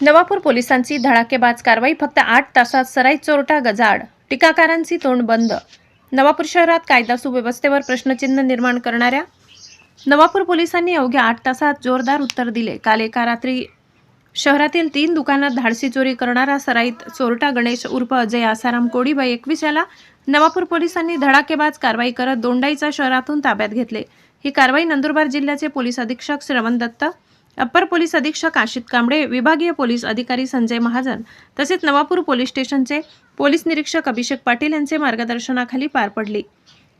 नवापूर पोलिसांची धडाकेबाज कारवाई फक्त आठ तासात सराई चोरटा गजाड टीकाकारांची तोंड बंद. नवापूर शहरात कायदा सुव्यवस्थेवर प्रश्नचिन्ह निर्माण करणाऱ्या नवापूर पोलिसांनी अवघ्या आठ तासात जोरदार उत्तर दिले. काल एका रात्री शहरातील तीन दुकानात धाडसी चोरी करणारा सराईत चोरटा गणेश उर्फ अजय आसाराम कोडीबाई एकवीस याला नवापूर पोलिसांनी धडाकेबाज कारवाई करत दोंडाईचा शहरातून ताब्यात घेतले. ही कारवाई नंदुरबार जिल्ह्याचे पोलीस अधीक्षक श्रवण दत्त अप्पर पोलीस अधीक्षक आशित कांबळे विभागीय पोलीस अधिकारी संजय महाजन तसेच नवापूर पोलीस स्टेशनचे पोलीस निरीक्षक अभिषेक पाटील यांचे मार्गदर्शनाखाली पार पडली.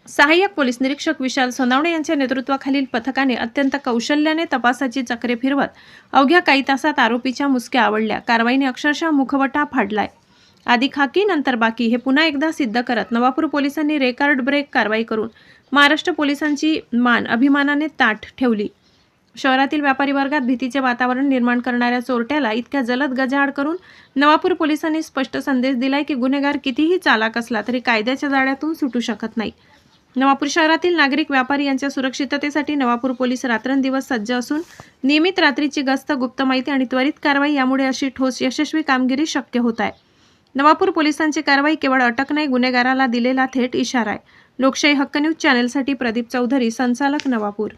सहाय्यक पोलीस निरीक्षक विशाल सोनावणे यांच्या नेतृत्वाखालील पथकाने अत्यंत कौशल्याने तपासाची चक्रे फिरवत अवघ्या काही तासात आरोपीच्या मुसक्या आवडल्या. कारवाईने अक्षरशः मुखवटा फाडलाय. आधी खाकी नंतर बाकी हे पुन्हा एकदा सिद्ध करत नवापूर पोलिसांनी रेकॉर्ड ब्रेक कारवाई करून महाराष्ट्र पोलिसांची मान अभिमानाने ताठ ठेवली. शहरातील व्यापारी वर्गात भीतीचे वातावरण निर्माण करणाऱ्या चोरट्याला इतक्या जलद गजाआड करून नवापूर पोलिसांनी स्पष्ट संदेश दिलाय की गुन्हेगार कितीही चालाक असला तरी कायद्याच्या जाळ्यातून सुटू शकत नाही. नवापूर शहरातील नागरिक व्यापारी यांच्या सुरक्षिततेसाठी नवापूर पोलीस रात्रंदिवस सज्ज असून नियमित रात्रीची गस्त गुप्त माहिती आणि त्वरित कारवाई यामुळे अशी ठोस यशस्वी कामगिरी शक्य होत आहे. नवापूर पोलिसांची कारवाई केवळ अटक नाही गुन्हेगाराला दिलेला थेट इशारा आहे. लोकशाही हक्क न्यूज चॅनेलसाठी प्रदीप चौधरी संचालक नवापूर.